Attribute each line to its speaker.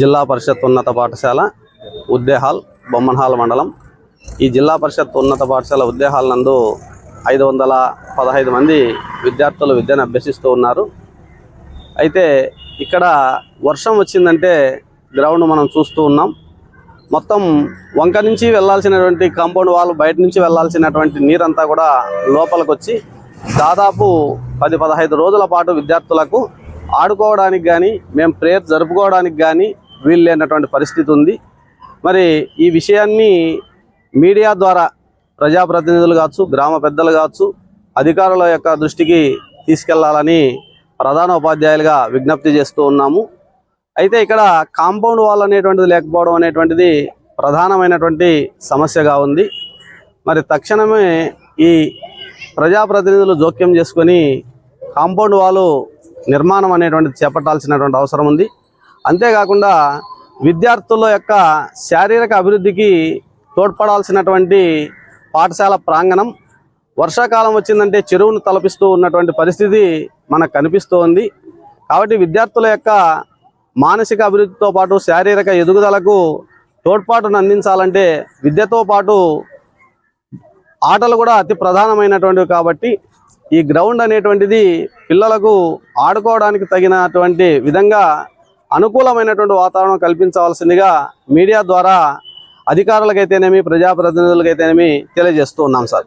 Speaker 1: జిల్లా పరిషత్ ఉన్నత పాఠశాల ఉద్దేహాల్ బొమ్మన్హాల్ మండలం. ఈ జిల్లా పరిషత్ ఉన్నత పాఠశాల ఉద్దేహాల్ నందు ఐదు వందల పదహైదు మంది విద్యార్థులు విద్యను అభ్యసిస్తూ ఉన్నారు. అయితే ఇక్కడ వర్షం వచ్చిందంటే గ్రౌండ్ మనం చూస్తూ ఉన్నాం. మొత్తం వంక నుంచి వెళ్ళాల్సినటువంటి కాంపౌండ్ వాల్ బయట నుంచి వెళ్ళాల్సినటువంటి నీరంతా కూడా లోపలికి వచ్చి దాదాపు పది పదహైదు రోజుల పాటు విద్యార్థులకు ఆడుకోవడానికి కానీ మేము ప్రేయర్ జరుపుకోవడానికి కానీ వీలు లేనటువంటి పరిస్థితి ఉంది. మరి ఈ విషయాన్ని మీడియా ద్వారా ప్రజాప్రతినిధులు కావచ్చు గ్రామ పెద్దలు కావచ్చు అధికారుల యొక్క దృష్టికి తీసుకెళ్ళాలని ప్రధాన ఉపాధ్యాయులుగా విజ్ఞప్తి చేస్తూ ఉన్నాము. అయితే ఇక్కడ కాంపౌండ్ వాల్ అనేటువంటిది లేకపోవడం అనేటువంటిది ప్రధానమైనటువంటి సమస్యగా ఉంది. మరి తక్షణమే ఈ ప్రజాప్రతినిధులు జోక్యం చేసుకొని కాంపౌండ్ వాళ్ళు నిర్మాణం అనేటువంటిది చేపట్టాల్సినటువంటి అవసరం ఉంది. అంతేకాకుండా విద్యార్థుల యొక్క శారీరక అభివృద్ధికి తోడ్పడాల్సినటువంటి పాఠశాల ప్రాంగణం వర్షాకాలం వచ్చిందంటే చెరువును తలపిస్తూ ఉన్నటువంటి పరిస్థితి మనకు కనిపిస్తూ ఉంది కాబట్టి విద్యార్థుల యొక్క మానసిక అభివృద్ధితో పాటు శారీరక ఎదుగుదలకు తోడ్పాటును అందించాలంటే విద్యతో పాటు ఆటలు కూడా అతి ప్రధానమైనటువంటివి కాబట్టి ఈ గ్రౌండ్ అనేటువంటిది పిల్లలకు ఆడుకోవడానికి తగినటువంటి విధంగా అనుకూలమైనటువంటి వాతావరణం కల్పించవలసిందిగా మీడియా ద్వారా అధికారులకైతేనేమి ప్రజాప్రతినిధులకైతేనేమి తెలియజేస్తూ ఉన్నాం సార్.